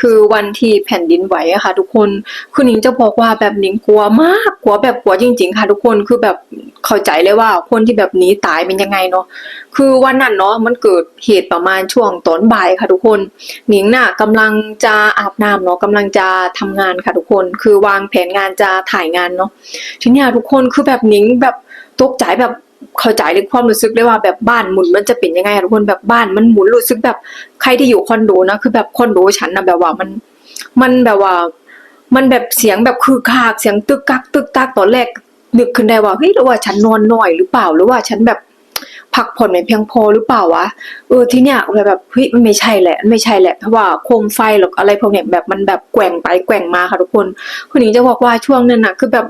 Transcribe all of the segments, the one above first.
คือวันที่แผ่นดินไหวอะค่ะ ทุกคนคือนิงจะบอกว่าแบบนิงกลัวมากกลัวแบบกลัวจริง ๆ ค่ะ ทุกคนคือแบบเข้าใจเลยว่าคนที่แบบหนีตายเป็นยังไงเนาะคือวันนั้นเนาะมันเกิดเหตุประมาณช่วงตอนบ่ายค่ะ ทุกคนหนิงน่ะกำลังจะอาบน้ำเนาะกำลังจะทำงานค่ะ ทุกคน คือวางแผนงานจะถ่ายงานเนาะทีนี้ทุกคนคือแบบนิงแบบตกใจแบบ เข้าใจเลยความรู้สึกเลยว่าแบบบ้านหมุนมันจะเป็นยังไงทุกคนแบบบ้านมันหมุนรู้สึกแบบใครที่อยู่คอนโดนะคือแบบคอนโดฉันนะแบบว่ามันมันแบบว่า มันแบบเสียงแบบคือคากเสียงตึกกักตึกตักตอนแรกนึกขึ้นได้ว่าเฮ้ยหรือว่าฉันนอนน้อยหรือเปล่าหรือว่าฉันแบบพักผ่อนไม่เพียงพอหรือเปล่าวะ เออที่เนี้ยแบบแบบเฮ้ยมันไม่ใช่แหละ ไม่ใช่แหละเพราะว่าโคมไฟหรอกอะไรพวกเนี้ยแบบมันแบบแกว่งไปแกว่งมาค่ะทุกคนคุณหนิงจะบอกว่าช่วงนั้นนะคือแบบ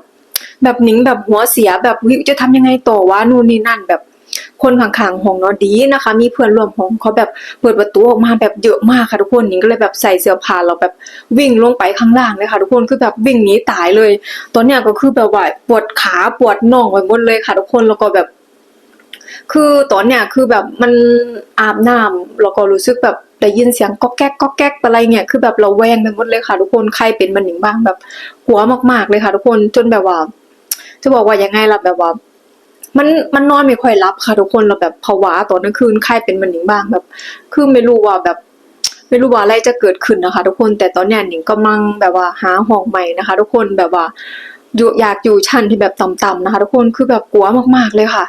แบบหนิงแบบหัวเสียแบบจะทำยังไงต่อวะนู่นนี่นั่นแบบคนข้างๆห้องเนาะดีนะคะ มีเพื่อนร่วมห้องเขาแบบเปิดประตูออกมาแบบเยอะมากค่ะทุกคนหนิงก็เลยแบบใส่เสื้อผ้าเราแบบวิ่งลงไปข้างล่างเลยค่ะทุกคนคือแบบวิ่งหนีตายเลย ตอนเนี้ยก็คือแบบว่าปวดขาปวดน่องไปหมดเลยค่ะทุกคนแล้วก็แบบ คือตอนเนี้ยคือแบบมันอาบน้ำแล้วก็รู้สึกแบบได้ยินเสียงก๊อกแก๊กก๊อกแก๊กอะไรเงี้ยคือแบบเราแวงไปหมดเลยค่ะ ทุกคนใครเป็นมันหนิงบ้างแบบหัวมากๆเลยค่ะ ทุกคนจนแบบว่า จะบอกว่ายังไงล่ะแบบว่า มันมันนอนไม่ค่อยรับค่ะ ทุกคนเราแบบผวาตอนกลางคืนใครเป็นมันหนิงบ้างแบบ คือไม่รู้ว่าแบบไม่รู้ว่าอะไรจะเกิดขึ้นนะคะ ทุกคนแต่ตอนนี้หนิงกำลังแบบว่าหาห้องใหม่นะคะ ทุกคนแบบว่าอยู่อยากอยู่ชั้นที่แบบต่ำๆนะคะ ทุกคนคือแบบกลัวมากๆเลยค่ะ